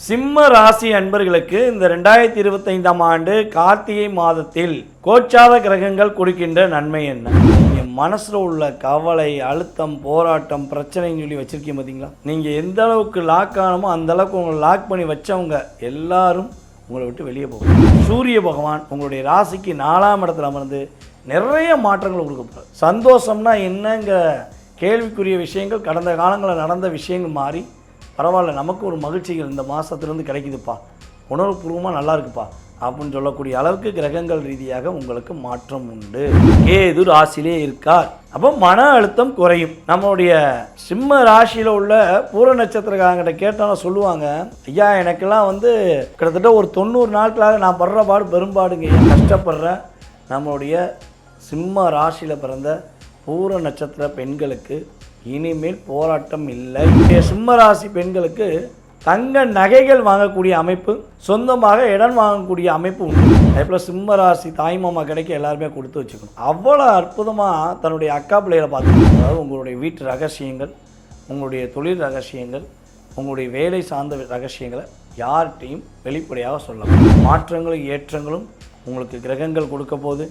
சிம்ம ராசி அன்பர்களுக்கு இந்த ரெண்டாயிரத்தி இருபத்தைந்தாம் ஆண்டு கார்த்திகை மாதத்தில் கோச்சார கிரகங்கள் கொடுக்கின்ற நன்மை என்ன? என் மனசில் உள்ள கவலை அழுத்தம் போராட்டம் பிரச்சனைன்னு சொல்லி வச்சுருக்கீங்க பார்த்தீங்களா நீங்கள் எந்த அளவுக்கு லாக் ஆனமோ அந்த அளவுக்கு உங்களை லாக் பண்ணி வச்சவங்க எல்லாரும் உங்களை விட்டு வெளியே போகும். சூரிய பகவான் உங்களுடைய ராசிக்கு நாலாம் இடத்துல அமர்ந்து நிறைய மாற்றங்கள் கொடுக்க போகிறார் சந்தோஷம்னா என்னங்கிற கேள்விக்குரிய விஷயங்கள் கடந்த காலங்களில் நடந்த விஷயங்கள் மாறி பரவாயில்ல நமக்கு ஒரு மகிழ்ச்சிகள் இந்த மாதத்துலேருந்து கிடைக்குதுப்பா. உணர்வுபூர்வமாக நல்லா இருக்குப்பா. அப்படின்னு சொல்லக்கூடிய அளவுக்கு கிரகங்கள் ரீதியாக உங்களுக்கு மாற்றம் உண்டு. கேது ராசிலே இருக்கார். அப்போ மன அழுத்தம் குறையும். நம்மளுடைய சிம்ம ராசியில் உள்ள பூர நட்சத்திரக்காரங்கிட்ட கேட்டாலும் சொல்லுவாங்க ஐயா எனக்கெல்லாம் வந்து கிட்டத்தட்ட ஒரு தொண்ணூறு நாட்களாக நான் படுற பாடு பெரும்பாடுங்க. கஷ்டப்படுறேன் நம்மளுடைய சிம்ம ராசியில் பிறந்த பூர நட்சத்திர பெண்களுக்கு இனிமேல் போராட்டம் இல்லை. சிம்மராசி பெண்களுக்கு தங்க நகைகள் வாங்கக்கூடிய அமைப்பு சொந்தமாக இடம் வாங்கக்கூடிய அமைப்பு உண்டு. அதே போல் சிம்மராசி தாய்மாமா கிடைக்க எல்லாருமே கொடுத்து வச்சுக்கணும். அவ்வளோ அற்புதமாக தன்னுடைய அக்கா பிள்ளைகளை பார்த்துக்கணும். அதாவது உங்களுடைய வீட்டு ரகசியங்கள் உங்களுடைய தொழில் ரகசியங்கள் உங்களுடைய வேலை சார்ந்த ரகசியங்களை யார்கிட்டையும் வெளிப்படையாக சொல்லலாம். மாற்றங்களும் ஏற்றங்களும் உங்களுக்கு கிரகங்கள் கொடுக்க போது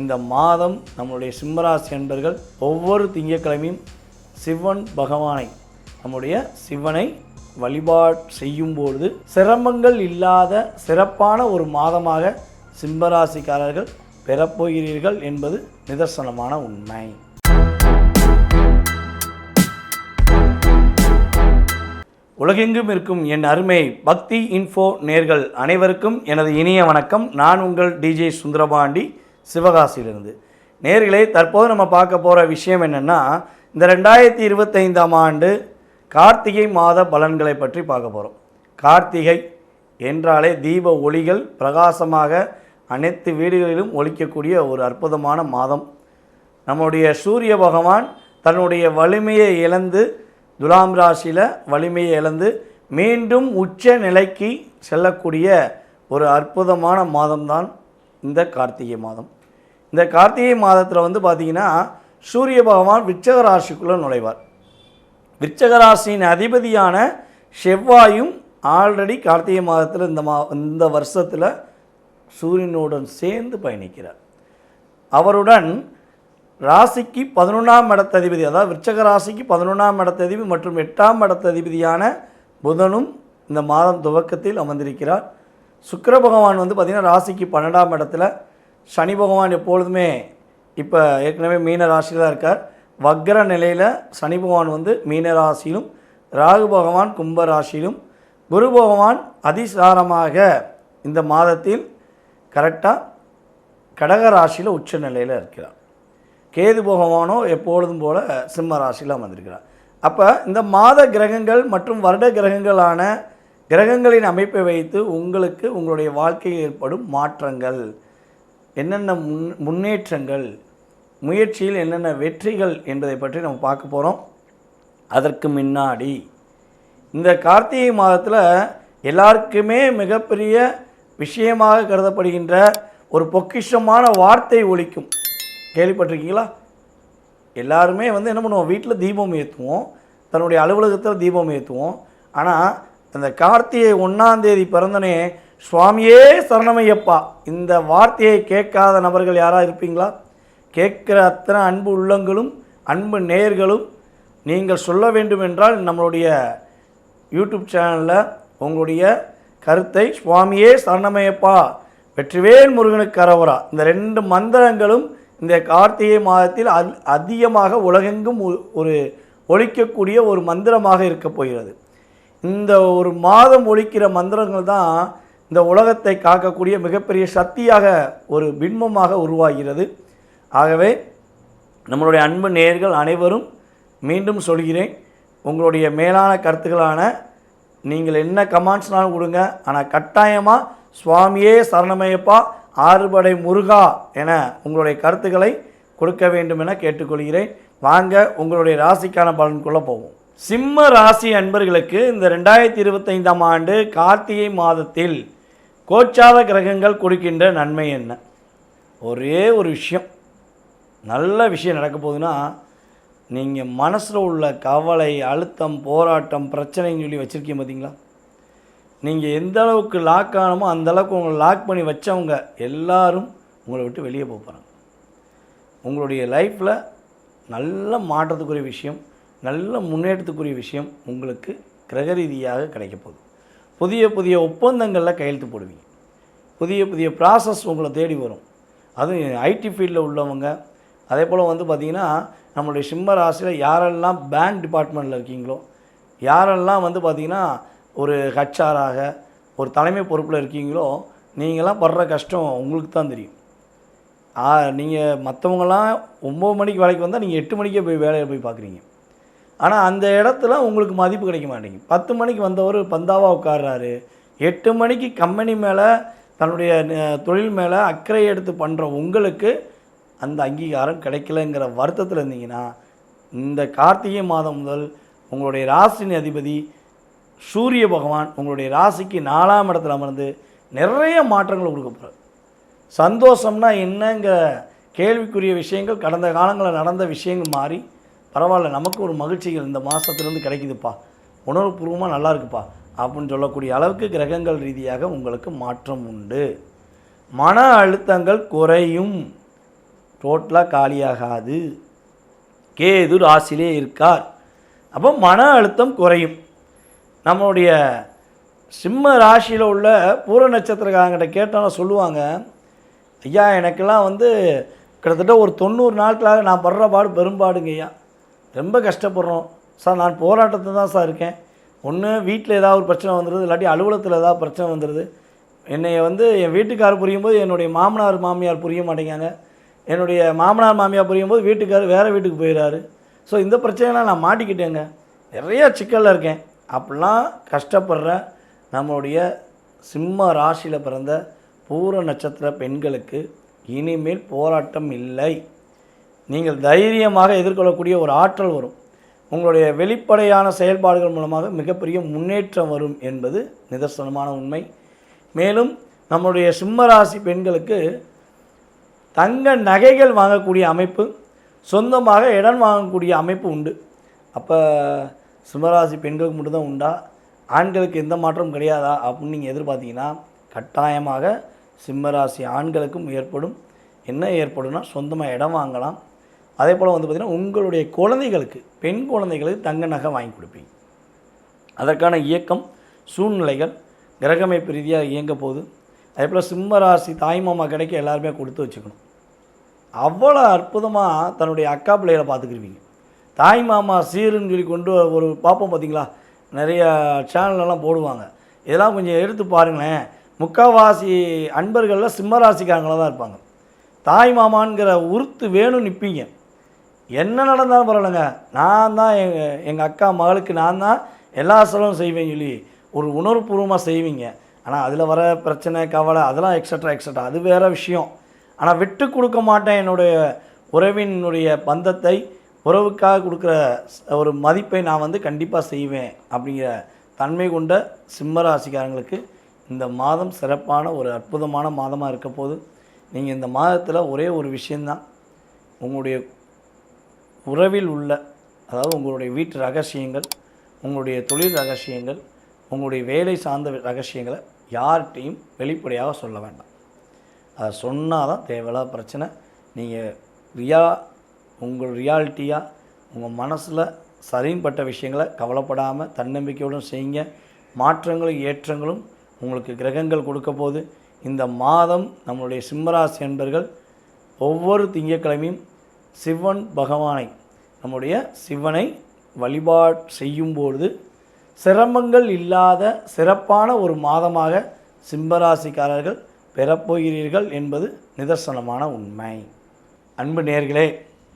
இந்த மாதம் நம்மளுடைய சிம்மராசி அன்பர்கள் ஒவ்வொரு திங்கட்கிழமையும் சிவன் பகவானை நம்முடைய சிவனை வழிபாடு செய்யும்பொழுது சிரமங்கள் இல்லாத சிறப்பான ஒரு மாதமாக சிம்மராசிக்காரர்கள் பெறப்போகிறீர்கள் என்பது நிதர்சனமான உண்மை. உலகெங்கும் இருக்கும் என் அருமை பக்தி இன்ஃபோ நேர்கள் அனைவருக்கும் எனது இனிய வணக்கம். நான் உங்கள் டிஜே சுந்தரபாண்டி சிவகாசியிலிருந்து. நேர்களே தற்போது நம்ம பார்க்க போகிற விஷயம் என்னென்னா இந்த ரெண்டாயிரத்தி இருபத்தைந்தாம் ஆண்டு கார்த்திகை மாத பலன்களை பற்றி பார்க்க போகிறோம் கார்த்திகை என்றாலே தீப ஒளிகள் பிரகாசமாக அனைத்து வீடுகளிலும் ஒலிக்கக்கூடிய ஒரு அற்புதமான மாதம். நம்முடைய சூரிய பகவான் தன்னுடைய வலிமையை இழந்து துலாம் ராசியில் வலிமையை இழந்து மீண்டும் உச்ச நிலைக்கு செல்லக்கூடிய ஒரு அற்புதமான மாதம்தான் இந்த கார்த்திகை மாதம். இந்த கார்த்திகை மாதத்தில் வந்து பார்த்திங்கன்னா சூரிய பகவான் விச்சக ராசிக்குள்ளே நுழைவார். விச்சக ராசியின் அதிபதியான செவ்வாயும் ஆல்ரெடி கார்த்திகை மாதத்தில் இந்த மா இந்த வருஷத்தில் சூரியனுடன் சேர்ந்து பயணிக்கிறார். அவருடன் ராசிக்கு பதினொன்றாம் இடத்ததிபதி அதாவது விருச்சக ராசிக்கு பதினொன்றாம் இடத்ததிபதி மற்றும் எட்டாம் இடத்ததிபதியான புதனும் இந்த மாதம் துவக்கத்தில் அமர்ந்திருக்கிறார். சுக்கர பகவான் வந்து பார்த்திங்கன்னா ராசிக்கு பன்னெண்டாம் இடத்துல சனி பகவான் எப்பொழுதுமே இப்போ ஏற்கனவே மீன ராசியில் தான் இருக்கார். வக்ர நிலையில் சனி பகவான் வந்து மீன ராசியிலும் ராகு பகவான் கும்ப ராசியிலும் குரு பகவான் அதிசாரமாக இந்த மாதத்தில் கரெக்டாக கடக ராசியில் உச்ச நிலையில் இருக்கிறார். கேது பகவானோ எப்பொழுதும் போல சிம்ம ராசியில் வந்திருக்கிறார் அப்போ இந்த மாத கிரகங்கள் மற்றும் வருட கிரகங்களான கிரகங்களின் அமைப்பை வைத்து உங்களுக்கு உங்களுடைய வாழ்க்கையில் ஏற்படும் மாற்றங்கள். என்னென்ன முன் முன்னேற்றங்கள் முயற்சியில் என்னென்ன வெற்றிகள் என்பதை பற்றி நம்ம பார்க்க போகிறோம் அதற்கு முன்னாடி இந்த கார்த்திகை மாதத்தில் எல்லாருக்குமே மிகப்பெரிய விஷயமாக கருதப்படுகின்ற ஒரு பொக்கிஷமான வார்த்தை ஒழிக்கும் கேள்விப்பட்டிருக்கீங்களா? எல்லாருமே வந்து என்ன பண்ணுவோம்? வீட்டில் தீபம் ஏற்றுவோம் தன்னுடைய அலுவலகத்தில் தீபம் ஏற்றுவோம் ஆனால் அந்த கார்த்திகை ஒன்றாந்தேதி பிறந்தனே சுவாமியே சரணமையப்பா. இந்த வார்த்தையை கேட்காத நபர்கள் யாராக இருப்பீங்களா? கேட்குற அத்தனை அன்பு உள்ளங்களும் அன்பு நேயர்களும் நீங்கள் சொல்ல வேண்டுமென்றால் நம்மளுடைய யூடியூப் சேனலில் உங்களுடைய கருத்தை சுவாமியே சரணமையப்பா வெற்றிவேல் முருகனுக்கு கரவரா. இந்த ரெண்டு மந்திரங்களும் இந்த கார்த்திகை மாதத்தில் அதி- அதிகமாக உலகெங்கும் ஒரு ஒழிக்கக்கூடிய ஒரு மந்திரமாக இருக்கப் போகிறது. இந்த ஒரு மாதம் ஒழிக்கிற மந்திரங்கள் தான் இந்த உலகத்தை காக்கக்கூடிய மிகப்பெரிய சக்தியாக ஒரு பின்பமாக உருவாகிறது. ஆகவே நம்மளுடைய அன்பு நேர்கள் அனைவரும் மீண்டும் சொல்கிறேன் உங்களுடைய மேலான கருத்துக்களான நீங்கள் என்ன கமாண்ட்ஸ்னாலும் கொடுங்க. ஆனால் கட்டாயமாக சுவாமியே சரணமயப்பா ஆறுபடை முருகா என உங்களுடைய கருத்துக்களை கொடுக்க வேண்டும் என கேட்டுக்கொள்கிறேன். வாங்க உங்களுடைய ராசிக்கான பலனுக்குள்ளே போவோம். சிம்ம ராசி அன்பர்களுக்கு இந்த ரெண்டாயிரத்தி இருபத்தைந்தாம் ஆண்டு கார்த்திகை மாதத்தில் கோச்சார கிரகங்கள் கொடுக்கின்ற நன்மை என்ன? ஒரே ஒரு விஷயம். நல்ல விஷயம் நடக்க போகுதுன்னா நீங்கள் மனசில் உள்ள கவலை அழுத்தம் போராட்டம் பிரச்சனைன்னு சொல்லி வச்சுருக்கீங்க பார்த்தீங்களா நீங்கள் எந்த அளவுக்கு லாக் ஆனமோ அந்த அளவுக்கு உங்களை லாக் பண்ணி வச்சவங்க எல்லாரும் உங்களை விட்டு வெளியே போகிறாங்க உங்களுடைய லைஃப்பில் நல்ல மாற்றத்துக்குரிய விஷயம் நல்ல முன்னேற்றத்துக்குரிய விஷயம் உங்களுக்கு கிரக ரீதியாக கிடைக்க போகுது. புதிய புதிய ஒப்பந்தங்களில் கையெழுத்து போடுவீங்க. புதிய புதிய ப்ராசஸ் உங்களை தேடி வரும். அதுவும் ஐடி ஃபீல்டில் உள்ளவங்க அதே போல் வந்து பார்த்திங்கன்னா நம்மளுடைய சிம்ம ராசியில் யாரெல்லாம் பேங்க் டிபார்ட்மெண்ட்டில் இருக்கீங்களோ யாரெல்லாம் வந்து பார்த்திங்கன்னா ஒரு ஹச்ஆராக ஒரு தலைமை பொறுப்பில் இருக்கீங்களோ நீங்களாம் படுற கஷ்டம் உங்களுக்கு தான் தெரியும். நீங்கள் மற்றவங்களாம் ஒம்பது மணிக்கு வேலைக்கு வந்தால் நீங்கள் எட்டு மணிக்கே போய் வேலையை போய் பார்க்குறீங்க ஆனால் அந்த இடத்துல உங்களுக்கு மதிப்பு கிடைக்க மாட்டேங்குது. பத்து மணிக்கு வந்தவர் பந்தாவாக உட்கார்றாரு. எட்டு மணிக்கு கம்பெனி மேலே தன்னுடைய தொழில் மேலே அக்கறை எடுத்து பண்ணுற உங்களுக்கு அந்த அங்கீகாரம் கிடைக்கலங்கிற வருத்தத்தில் இருந்தீங்கன்னா இந்த கார்த்திகை மாதம் முதல் உங்களுடைய ராசியின் அதிபதி சூரிய பகவான் உங்களுடைய ராசிக்கு நாலாம் இடத்துல அமர்ந்து நிறைய மாற்றங்கள் கொடுக்க போகிறார் சந்தோஷம்னா என்னங்கிற கேள்விக்குரிய விஷயங்கள் கடந்த காலங்களில் நடந்த விஷயங்கள் மாறி பரவாயில்ல நமக்கு ஒரு மகிழ்ச்சிகள் இந்த மாதத்துலேருந்து கிடைக்குதுப்பா. உணர்வுபூர்வமாக நல்லா இருக்குப்பா. அப்படின்னு சொல்லக்கூடிய அளவுக்கு கிரகங்கள் ரீதியாக உங்களுக்கு மாற்றம் உண்டு. மன அழுத்தங்கள் குறையும். டோட்டலாக காலியாகாது. கேது ராசிலே இருக்கார். அப்போ மன அழுத்தம் குறையும். நம்மளுடைய சிம்ம ராசியில் உள்ள பூர நட்சத்திரக்காரங்கிட்ட கேட்டாலும் சொல்லுவாங்க ஐயா எனக்கெல்லாம் வந்து கிட்டத்தட்ட ஒரு தொண்ணூறு நாட்களாக நான் படுற பாடு பெரும்பாடுங்க ஐயா ரொம்ப கஷ்டப்படுறோம். சார் நான் போராட்டத்தில் தான் சார் இருக்கேன். ஒன்று வீட்டில் ஏதாவது ஒரு பிரச்சனை வந்துடுது இல்லாட்டி அலுவலகத்தில் ஏதாவது பிரச்சனை வந்துடுது என்னைய வந்து என் வீட்டுக்கார் புரியும் போது என்னுடைய மாமனார் மாமியார் புரிய மாட்டேங்காங்க. என்னுடைய மாமனார் மாமியார் புரியும் போது வீட்டுக்கார் வேறு வீட்டுக்கு போயிடுறாரு ஸோ இந்த பிரச்சனைலாம் நான் மாட்டிக்கிட்டேங்க. நிறைய சிக்கலில் இருக்கேன். அப்படிலாம் கஷ்டப்படுற நம்மளுடைய சிம்ம ராசியில் பிறந்த பூர நட்சத்திர பெண்களுக்கு இனிமேல் போராட்டம் இல்லை. நீங்கள் தைரியமாக எதிர்கொள்ளக்கூடிய ஒரு ஆற்றல் வரும். உங்களுடைய வெளிப்படையான செயல்பாடுகள் மூலமாக மிகப்பெரிய முன்னேற்றம் வரும் என்பது நிதர்சனமான உண்மை. மேலும் நம்முடைய சிம்மராசி பெண்களுக்கு தங்க நகைகள் வாங்கக்கூடிய அமைப்பு சொந்தமாக இடம் வாங்கக்கூடிய அமைப்பு உண்டு. அப்போ சிம்மராசி பெண்களுக்கு மட்டும்தான் உண்டா? ஆண்களுக்கு எந்த மாற்றமும் கிடையாதா? அப்படின்னு நீங்கள் எதிர்பார்த்தீங்கன்னா கட்டாயமாக சிம்மராசி ஆண்களுக்கும் ஏற்படும். என்ன ஏற்படும்னா சொந்தமாக இடம் வாங்கலாம். அதே போல் வந்து பார்த்திங்கன்னா உங்களுடைய குழந்தைகளுக்கு பெண் குழந்தைகளுக்கு தங்க நகை வாங்கி கொடுப்பீங்க. அதற்கான இயக்கம் சூழ்நிலைகள் கிரகமைப்பு ரீதியாக இயங்க போகுது. அதே போல் சிம்மராசி தாய்மாமா கிடைக்க எல்லாருமே கொடுத்து வச்சுக்கணும். அவ்வளோ அற்புதமாக தன்னுடைய அக்கா பிள்ளைகளை பார்த்துக்கிருவீங்க. தாய் மாமா சீருன்னு சொல்லி கொண்டு ஒரு பார்ப்போம் பார்த்தீங்களா நிறைய சேனலெல்லாம் போடுவாங்க. இதெல்லாம் கொஞ்சம் எடுத்து பாருங்களேன். முக்கால்வாசி அன்பர்களில் சிம்மராசிக்காரங்களாக தான் இருப்பாங்க. தாய் மாமான்கிற உருத்து வேணும் நிற்பீங்க என்ன நடந்தாலும் பரவாயில்லைங்க. நான் தான் எங்கள் எங்கள் அக்கா மகளுக்கு நான் தான் எல்லா செலவும் செய்வேன் சொல்லி ஒரு உணர்வுபூர்வமாக செய்வீங்க. ஆனால் அதில் வர பிரச்சனை கவலை அதெல்லாம் எக்ஸட்ரா எக்ஸட்ரா அது வேறு விஷயம். ஆனால் விட்டு கொடுக்க மாட்டேன் என்னுடைய உறவினுடைய பந்தத்தை. உறவுக்காக கொடுக்குற ஒரு மதிப்பை நான் வந்து கண்டிப்பாக செய்வேன் அப்படிங்கிற தன்மை கொண்ட சிம்ம ராசிக்காரங்களுக்கு இந்த மாதம் சிறப்பான ஒரு அற்புதமான மாதமாக இருக்க போது நீங்கள் இந்த மாதத்தில் ஒரே ஒரு விஷயந்தான் உங்களுடைய உறவில் உள்ள அதாவது உங்களுடைய வீட்டு ரகசியங்கள் உங்களுடைய தொழில் ரகசியங்கள் உங்களுடைய வேலை சார்ந்த ரகசியங்களை யார்கிட்டையும் வெளிப்படையாக சொல்ல வேண்டாம். அதை சொன்னால் தான் தேவையில்லாத பிரச்சனை. நீங்கள் ரியா உங்கள் ரியாலிட்டியாக உங்கள் மனசில் சரிம்பட்ட விஷயங்களை கவலைப்படாமல் தன்னம்பிக்கையுடன் செய்யுங்க. மாற்றங்களும் ஏற்றங்களும் உங்களுக்கு கிரகங்கள் கொடுக்க போது இந்த மாதம் நம்மளுடைய சிம்மராசி என்பர்கள் ஒவ்வொரு திங்கட்கிழமையும் சிவன் பகவானை நம்முடைய சிவனை வழிபாடு செய்யும்பொழுது சிரமங்கள் இல்லாத சிறப்பான ஒரு மாதமாக சிம்பராசிக்காரர்கள் பெறப்போகிறீர்கள் என்பது நிதர்சனமான உண்மை. அன்பு நேர்களே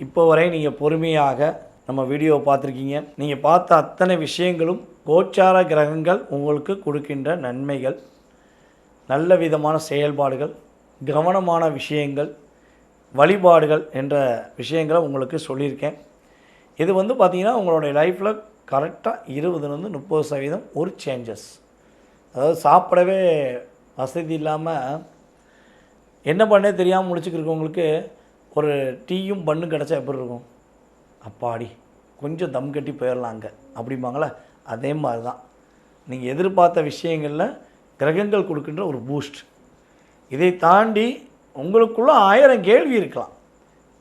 இப்போ வரை நீங்கள் பொறுமையாக நம்ம வீடியோவை பார்த்துருக்கீங்க. நீங்கள் பார்த்த அத்தனை விஷயங்களும் கோச்சார கிரகங்கள் உங்களுக்கு கொடுக்கின்ற நன்மைகள் நல்ல விதமான செயல்பாடுகள் கவனமான விஷயங்கள் வழிபாடுகள் என்ற விஷயங்களை உங்களுக்கு சொல்லியிருக்கேன். இது வந்து பார்த்திங்கன்னா உங்களுடைய லைஃப்பில் கரெக்டாக இருபதுலேருந்து முப்பது சதவீதம் ஒரு சேஞ்சஸ் அதாவது சாப்பிடவே வசதி இல்லாமல் என்ன பண்ணே தெரியாமல் முடிச்சுக்கிருக்கவங்களுக்கு ஒரு டீயும் பண்ணும் கிடச்சா எப்படி இருக்கும்? அப்பாடி கொஞ்சம் தம் கட்டி போயிடலாம் அங்கே அப்படிம்பாங்களே? அதே மாதிரி தான் நீங்கள் எதிர்பார்த்த விஷயங்களில் கிரகங்கள் கொடுக்கின்ற ஒரு பூஸ்ட் இதை தாண்டி உங்களுக்குள்ள ஆயிரம் கேள்வி இருக்கலாம்.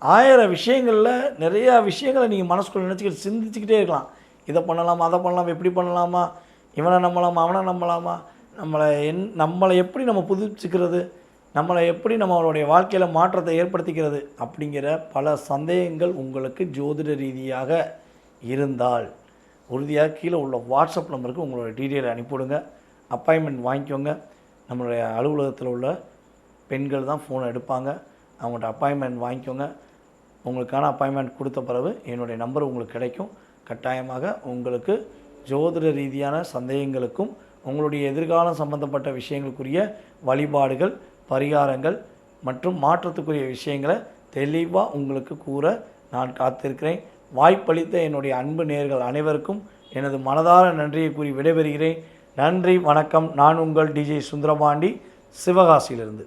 ஆயிரம் விஷயங்களில் நிறையா விஷயங்களை நீங்கள் மனசுக்குள்ளே நினச்சிக்கிட்டு சிந்திச்சுக்கிட்டே இருக்கலாம். இதை பண்ணலாமா அதை பண்ணலாமா எப்படி பண்ணலாமா இவனை நம்பலாமா அவனை நம்பலாமா நம்மளை என் நம்மளை எப்படி நம்ம புதுப்பிச்சுக்கிறது நம்மளை எப்படி நம்மளுடைய வாழ்க்கையில் மாற்றத்தை ஏற்படுத்திக்கிறது அப்படிங்கிற பல சந்தேகங்கள் உங்களுக்கு ஜோதிட ரீதியாக இருந்தால் உறுதியாக கீழே உள்ள வாட்ஸ்அப் நம்பருக்கு உங்களோட டீட்டெயில் அனுப்பிவிடுங்க. அப்பாயின்மெண்ட் வாங்கிக்கோங்க. நம்மளுடைய அலுவலகத்தில் உள்ள பெண்கள் தான் ஃபோன் எடுப்பாங்க. அவங்கள்ட்ட அப்பாயின்மெண்ட் வாங்கிக்கோங்க. உங்களுக்கான அப்பாயின்மெண்ட் கொடுத்த பிறகு என்னுடைய நம்பர் உங்களுக்கு கிடைக்கும். கட்டாயமாக உங்களுக்கு ஜோதிட ரீதியான சந்தேகங்களுக்கும் உங்களுடைய எதிர்காலம் சம்பந்தப்பட்ட விஷயங்களுக்குரிய வழிபாடுகள் பரிகாரங்கள் மற்றும் மாற்றத்துக்குரிய விஷயங்களை தெளிவாக உங்களுக்கு கூற நான் காத்திருக்கிறேன். வாய்ப்பளித்த என்னுடைய அன்பு நேர்கள் அனைவருக்கும் எனது மனதார நன்றியை கூறி விடைபெறுகிறேன். நன்றி வணக்கம். நான் உங்கள் டிஜே சுந்தரபாண்டி சிவகாசியிலிருந்து.